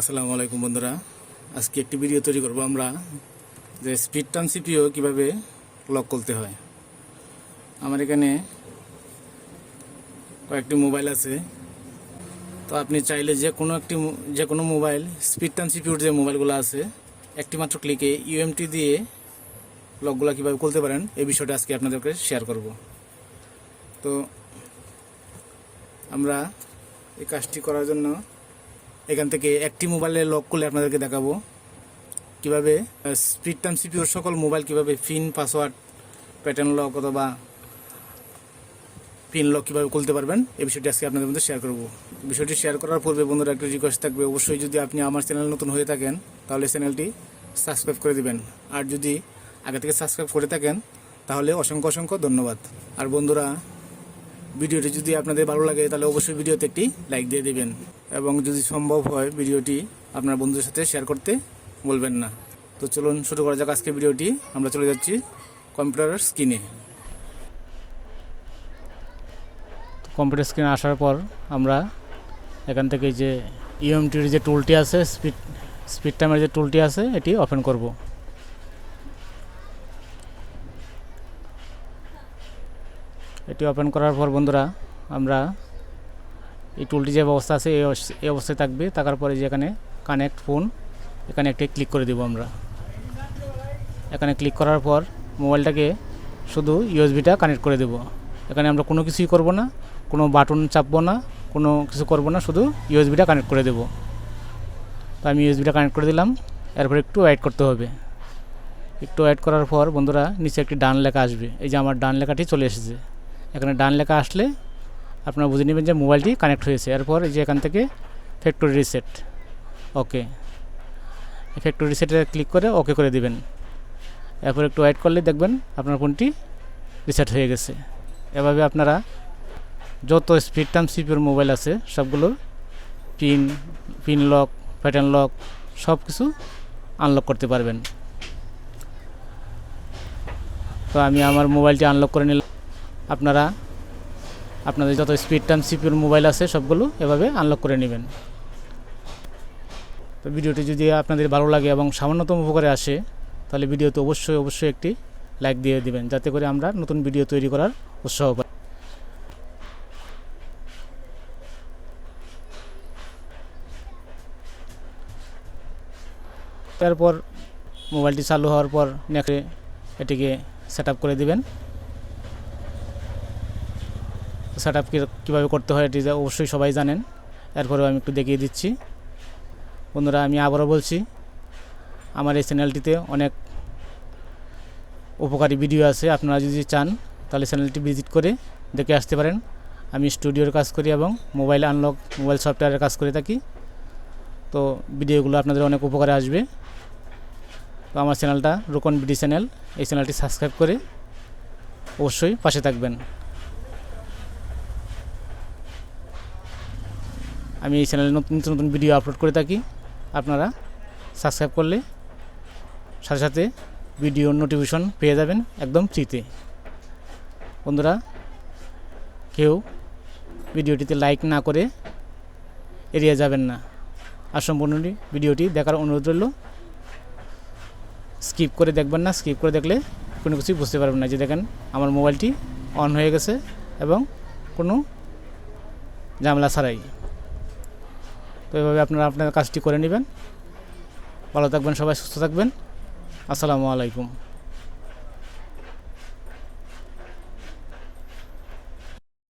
আসসালামু আলাইকুম বন্ধুরা। আজকে একটি ভিডিও তৈরি করব আমরা যে স্পিড টার্ন সিপিও কীভাবে লক করতে হয়। আমার এখানে কয়েকটি মোবাইল আছে। তো আপনি চাইলে যে কোনো একটি যে কোনো মোবাইল স্পিড টার্ন সিপিউর যে মোবাইলগুলো আছে, একটি মাত্র ক্লিকে ইউএমটি দিয়ে লকগুলো কীভাবে খুলতে পারেন, এই বিষয়টা আজকে আপনাদেরকে শেয়ার করব। তো আমরা এই কাজটি করার জন্য এখান থেকে একটি মোবাইলে লক করলে আপনাদেরকে দেখাবো। কীভাবে স্পিড টাইম সিপিওর সকল মোবাইল কীভাবে পিন পাসওয়ার্ড প্যাটার্ন লক অথবা পিন লক কীভাবে খুলতে পারবেন এই বিষয়টি আজকে আপনাদের মধ্যে শেয়ার করব। বিষয়টি শেয়ার করার পূর্বে বন্ধুরা একটা রিকোয়েস্ট থাকবে, অবশ্যই যদি আপনি আমার চ্যানেল নতুন হয়ে থাকেন, তাহলে চ্যানেলটি সাবস্ক্রাইব করে দিবেন। আর যদি আগে থেকে সাবস্ক্রাইব করে থাকেন, তাহলে অসংখ্য অসংখ্য ধন্যবাদ। আর বন্ধুরা, ভিডিওটি যদি আপনাদের ভালো লাগে, তাহলে অবশ্যই ভিডিওতে একটি লাইক দিয়ে দিবেন। এবং যদি সম্ভব হয় ভিডিওটি আপনার বন্ধুদের সাথে শেয়ার করতে, বলবেন না। তো চলুন শুরু করা যাক আজকে ভিডিওটি। আমরা চলে যাচ্ছি কম্পিউটারের স্ক্রিনে কম্পিউটার স্ক্রিনে আসার পর আমরা এখান থেকে যে ইএমটির যে টুলটি আছে স্পিড স্পিড টাইমের যে টুলটি আছে, এটি ওপেন করব। এটি ওপেন করার পর বন্ধুরা, আমরা এই টুলটি যে অবস্থা আছে, এই অবস- এই অবস্থায় থাকবে। থাকার পরে যে এখানে কানেক্ট ফোন এখানে একটি ক্লিক করে দেবো আমরা। এখানে ক্লিক করার পর মোবাইলটাকে শুধু ইউএসবিটা কানেক্ট করে দেবো। এখানে আমরা কোনো কিছুই করব না, কোনো বাটন চাপবো না, কোনো কিছু করব না, শুধু ইউএসবিটা কানেক্ট করে দেবো। তো আমি ইউএসবিটা কানেক্ট করে দিলাম, এরপর একটু ওয়েট করতে হবে। একটু ওয়েট করার পর বন্ধুরা, নিচে একটি ডান লেখা আসবে। এই যে আমার ডান লেখাটি চলে এসেছে। এখানে ডান লেখা আসলে আপনারা বুঝে নেবেন যে মোবাইলটি কানেক্ট হয়েছে। এরপর যে এখান থেকে ফ্যাক্টরি রিসেট ওকে ফ্যাক্টরি রিসেটে ক্লিক করে ওকে করে দিবেন। এরপর একটু ওয়েট করলে দেখবেন আপনার ফোনটি রিসেট হয়ে গেছে। এভাবে আপনারা যত স্পিড টার্ম সিপিওর মোবাইল আছে, সবগুলো pin pin lock pattern lock সব কিছু আনলক করতে পারবেন। তো আমি আমার মোবাইলটি আনলক করে নিলাম। আপনারা আপনাদের যত স্পিড টার্ম সিপিওর মোবাইল আছে, সবগুলো এভাবে আনলক করে নেবেন। তো ভিডিওটি যদি আপনাদের ভালো লাগে এবং সামান্যতম উপকারে আসে, তাহলে ভিডিওতে অবশ্যই অবশ্যই একটি লাইক দিয়ে দিবেন, যাতে করে আমরা নতুন ভিডিও তৈরি করার উৎসাহ পাই। তারপর মোবাইলটি চালু হওয়ার পর নেক্সটে এটিকে সেট করে দিবেন। সেট আপ কীভাবে করতে হয়, এটি অবশ্যই সবাই জানেন। এরপরেও আমি একটু দেখিয়ে দিচ্ছি। বন্ধুরা, আমি আবারও বলছি, আমার এই চ্যানেলটিতে অনেক উপকারী ভিডিও আছে। আপনারা যদি চান, তাহলে চ্যানেলটি ভিজিট করে দেখে আসতে পারেন। আমি স্টুডিওর কাজ করি এবং মোবাইল আনলক, মোবাইল সফটওয়্যারের কাজ করে থাকি। তো ভিডিওগুলো আপনাদের অনেক উপকারে আসবে। তো আমার চ্যানেলটা রোকন বিডি চ্যানেল, এই চ্যানেলটি সাবস্ক্রাইব করে অবশ্যই পাশে থাকবেন। আমি এই চ্যানেলে নতুন নতুন ভিডিও আপলোড করে থাকি। আপনারা সাবস্ক্রাইব করলে সাথে সাথে ভিডিও নোটিফিকেশন পেয়ে যাবেন একদম ফ্রিতে বন্ধুরা, কেউ ভিডিওটিতে লাইক না করে এড়িয়ে যাবেন না। আর সম্পূর্ণটি ভিডিওটি দেখার অনুরোধ রইল। স্কিপ করে দেখবেন না স্কিপ করে দেখলে কোনো কিছুই বুঝতে পারবেন না। যে দেখেন, আমার মোবাইলটি অন হয়ে গেছে এবং কোনো ঝামেলা ছাড়াই। এভাবে আপনারা আপনার কাজটি করে নেবেন। ভালো থাকবেন সবাই সুস্থ থাকবেন। আসসালামু আলাইকুম।